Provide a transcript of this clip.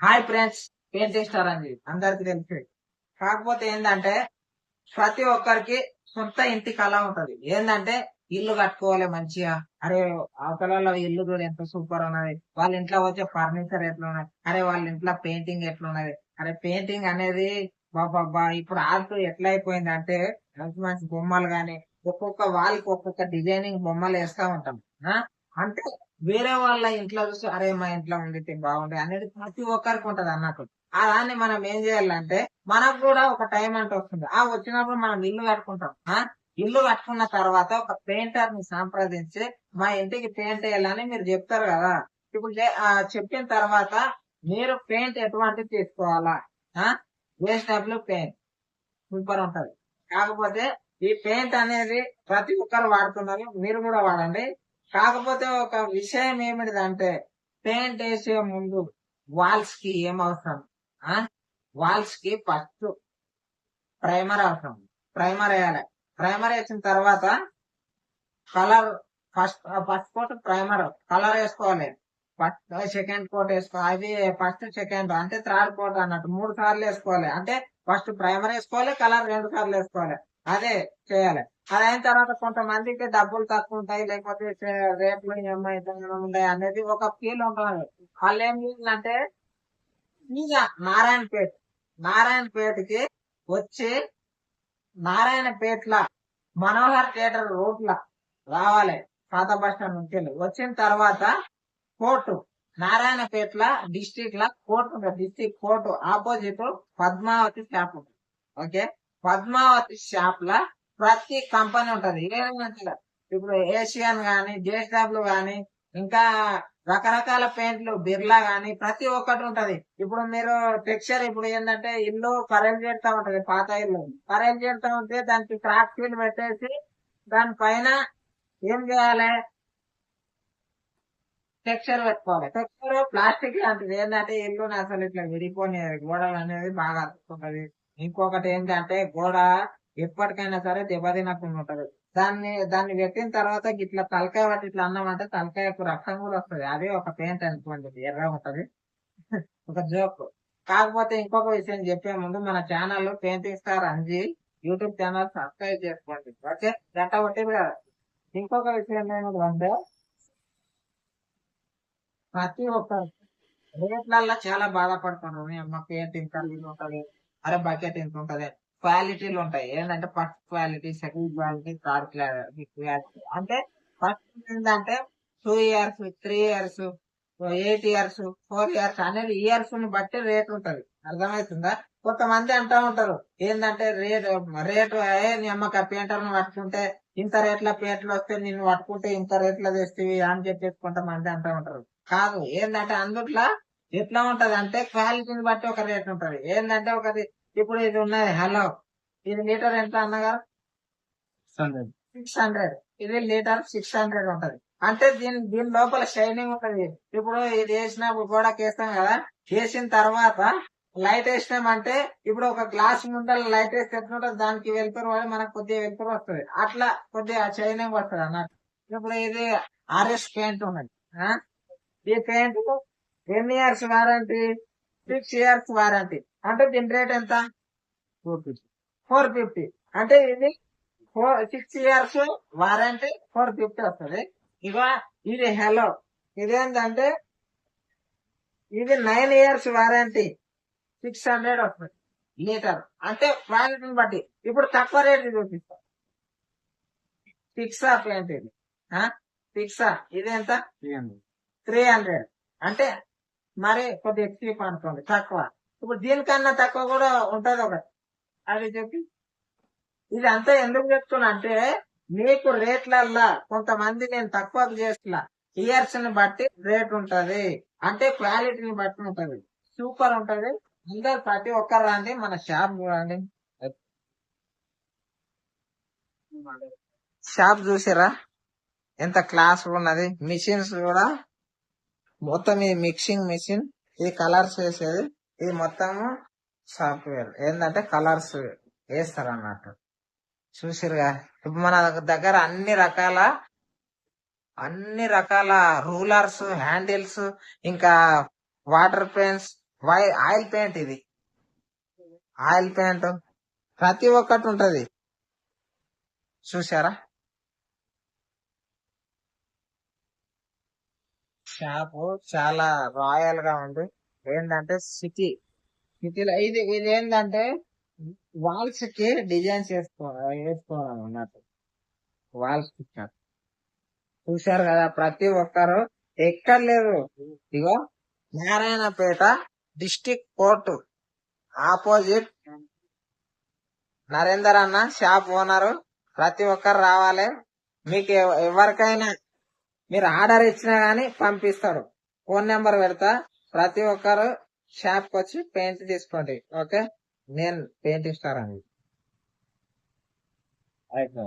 Hi friends painting star అని అందరికి తెలుసు. కాకపోతే ఏంటంటే ప్రతి ఒక్కరికి సొంత ఇంటి కళ ఉంటది. ఏంటంటే ఇల్లు కట్టుకోవాలి మంచిగా. అరే అవతల ఇల్లు కూడా ఎంత సూపర్ ఉన్నది. వాళ్ళ ఇంట్లో వచ్చే ఫర్నిచర్ ఎట్లా ఉన్నది అరే వాళ్ళ ఇంట్లో పెయింటింగ్ ఎట్లా ఉన్నది అరే పెయింటింగ్ అనేది బాబా ఇప్పుడు ఆర్ట్ ఎట్లా అయిపోయింది అంటే మంచి మంచి బొమ్మలు గాని ఒక్కొక్క వాళ్ళకి ఒక్కొక్క డిజైనింగ్ బొమ్మలు వేస్తా ఉంటాం. అంటే వేరే వాళ్ళ ఇంట్లో చూసి అరే మా ఇంట్లో ఉండితే బాగుండే అనేది ప్రతి ఒక్కరికి ఉంటది అన్నట్టు. ఆ దాన్ని మనం ఏం చేయాలంటే మనకు కూడా ఒక టైం అంటే వస్తుంది. ఆ వచ్చినప్పుడు మనం ఇల్లు కట్టుకుంటాం. ఆ? ఇల్లు కట్టుకున్న తర్వాత ఒక పెయింటర్ని సంప్రదించి మా ఇంటికి పెయింట్ వేయాలని మీరు చెప్తారు కదా. ఇప్పుడు ఆ చెప్పిన తర్వాత మీరు పెయింట్ ఎటువంటి తీసుకోవాలా? ఆ? వేసినప్పుడు పెయింట్ సూపర్ ఉంటది. కాకపోతే ఈ పెయింట్ అనేది ప్రతి ఒక్కరు వాడుతున్నారు. మీరు కూడా వాడండి. కాకపోతే ఒక విషయం ఏమిటిదంటే పెయింట్ వేసే ముందు వాల్స్కి ఏం అవసరం ఆ? వాల్స్కి ఫస్ట్ ప్రైమర్ అవసరం. ప్రైమర్ వేయాలి. ప్రైమర్ వేసిన తర్వాత colour first first coat primer colour వేసుకోవాలి. ఫస్ట్ సెకండ్ కోట్ వేసుకోవాలి అది ఫస్ట్ సెకండ్ అంటే థర్డ్ కోట్ అన్నట్టు మూడు సార్లు వేసుకోవాలి. అంటే ఫస్ట్ ప్రైమర్ వేసుకోవాలి కలర్ రెండు సార్లు వేసుకోవాలి. అదే చేయాలి. అదైన అయిన తర్వాత కొంతమందికి డబ్బులు తక్కువ ఉంటాయి లేకపోతే రేట్లు ఏమై ఉంటాయి అనేది ఒక ఫీల్ ఉంటుంది. వాళ్ళు ఏం చేయాలంటే ఇక నారాయణపేట నారాయణపేటకి వచ్చి నారాయణపేటల మనోహర్ థియేటర్ రోడ్ల రావాలి పాత బస్ స్టాండ్ నుంచి వెళ్ళి. వచ్చిన తర్వాత కోర్టు నారాయణపేటల డిస్టిక్ లా court district court opposite Padmavathi shop ఉంటుంది. ఓకే? పద్మావతి షాప్ లా ప్రతి కంపెనీ ఉంటది. ఏదైనా ఇప్పుడు ఏషియన్ గాని జేస్టాబ్లు గాని ఇంకా రకరకాల పెయింట్లు బిర్లా గాని ప్రతి ఒక్కటి ఉంటది. ఇప్పుడు మీరు టెక్స్చర్ ఇప్పుడు ఏంటంటే ఇల్లు కరెంట్ చేస్తా ఉంటది పాత ఇల్లు. కరెంట్ చేస్తా ఉంటే దానికి క్రాక్ ఫీల్ పెట్టేసి దానిపైన ఏం చేయాలి? టెక్స్చర్ పెట్టుకోవాలి. టెక్స్చర్ ప్లాస్టిక్ లాంటిది. ఏంటంటే ఇల్లు అసలు ఇట్లా విడిపోని గోడలు అనేది బాగా అతుక్కుంటది. ఇంకొకటి ఏంటంటే గోడ ఎప్పటికైనా సరే దెబ్బతినకుండా ఉంటది దాన్ని దాన్ని పెట్టిన తర్వాత ఇట్లా తలకాయ పట్టి ఇట్లా అన్నామంటే తలకాయకు రక్తం కూడా వస్తుంది. అదే ఒక పెయింట్ అనుకోండి ఎర్ర ఉంటది. ఒక జోక్ కాకపోతే ఇంకొక విషయం చెప్పే ముందు మన channel painting star Anji YouTube channel subscribe చేసుకోండి. ఓకే? గంట కొట్టింది కదా. ఇంకొక విషయం ఏమిటంటే ప్రతి ఒక్క రేట్లల్లో చాలా బాధపడుతున్నారు మీ అమ్మ పెయింటింగ్ కలిగి ఉంటది. అరే బకెట్ ఇంత ఉంటది. క్వాలిటీలు ఉంటాయి. ఏంటంటే first quality second quality third quality అంటే ఫస్ట్ ఏంటంటే two years three years eight years four years అనేది ఇయర్స్ని బట్టి రేట్ ఉంటది. అర్థమవుతుందా? కొంతమంది అంటా ఉంటారు. ఏంటంటే రేట్ రేటు ఏ నీ అమ్మకి పెయింటర్ పట్టుకుంటే ఇంత రేట్ల పేట్లు వస్తే నిన్ను పట్టుకుంటే ఇంత రేట్ల తెస్తేవి అని చెప్పేసి కొంతమంది అంటా ఉంటారు. కాదు ఏంటంటే అందుట్లో ఎట్లా ఉంటది అంటే క్వాలిటీని బట్టి ఒక రేట్ ఉంటది. ఏంటంటే ఒకది ఇప్పుడు ఇది ఉన్నది. హలో ఇది లీటర్ ఎంత అన్నగా సిక్స్ హండ్రెడ్ ఇది లీటర్ సిక్స్ హండ్రెడ్ ఉంటది. అంటే దీని దీని లోపల షైనింగ్ ఉంటది. ఇప్పుడు ఇది వేసినప్పుడు కూడా వేస్తాం కదా? వేసిన తర్వాత లైట్ వేసినామంటే ఇప్పుడు ఒక గ్లాస్ ముందర లైట్ వేస్తే ఎట్లుంటది దానికి వెళ్తారు వాడి మనకు కొద్దిగా వెళ్తారు వస్తుంది. అట్లా కొద్దిగా షైనింగ్ వస్తుంది అన్నట్టు. ఇప్పుడు ఇది ఆర్ఎస్ పెయింట్ ఉన్నది? ఈ పెయింట్ ఎన్ని years warranty six years warranty అంటే దీని రేట్ ఎంత? ఫోర్ ఫిఫ్టీ అంటే ఇది four six years warranty four fifty వస్తుంది. ఇక ఇది హెలో ఇదేంటంటే ఇది nine years warranty six hundred వస్తుంది. లీటర్ అంటే క్వాలిటీని బట్టి. ఇప్పుడు తక్కువ రేట్ చూపిస్తా. ఫిక్సా పెయింట్ ఇది ఫిక్సా ఇది ఎంత? త్రీ హండ్రెడ్ అంటే మరి కొద్దిగా చీప్ అనుకోండి తక్కువ. ఇప్పుడు దీనికన్నా తక్కువ కూడా ఉంటుంది ఒకటి. అది చెప్పి ఇది అంతా ఎందుకు చెప్తున్నా అంటే మీకు రేట్లల్లా కొంతమంది నేను తక్కువ చేస్తున్నా. ఇయర్స్ని బట్టి రేట్ ఉంటది. అంటే క్వాలిటీని బట్టి ఉంటది. సూపర్ ఉంటది. అందరు ప్రతి ఒక్కరు రండి మన షాప్ చూడండి. షాప్ చూసారా? ఎంత క్లాస్ ఉన్నది. మిషన్స్ కూడా మొత్తం ఇది మిక్సింగ్ మిషన్ ఇది కలర్స్ వేసేది. ఇది మొత్తము సాఫ్ట్వేర్. ఏంటంటే కలర్స్ వేస్తారు అన్నట్టు చూసిరుగా ఇప్పుడు మన దగ్గర అన్ని రకాల అన్ని రకాల రూలర్స్ హ్యాండిల్స్ ఇంకా వాటర్ పెయింట్స్ వై ఆయిల్ పెయింట్ ఇది. ఆయిల్ పెయింట్ ప్రతి ఒక్కటి ఉంటది. చూసారా షాపు చాలా రాయల్గా ఉంది. ఏంటంటే సిటీ. సిటీలో ఇది ఇది ఏంటంటే వాల్స్కి డిజైన్స్ వేసుకో వేసుకోవాలి అన్నట్టు వాల్స్ చూశారు కదా ప్రతి ఒక్కరు ఎక్కడ లేదు ఇగో Narayanpet district court opposite Narender అన్న షాప్ ఓనరు. ప్రతి ఒక్కరు రావాలి. మీకు ఎవరికైనా మీరు ఆర్డర్ ఇచ్చినా గానీ పంపిస్తారు. ఫోన్ నెంబర్ పెడతా. ప్రతి ఒక్కరు షాప్కి వచ్చి పెయింట్ తీసుకోండి ఓకే నేను పెయింట్ ఇస్తారండి అయిపోయింది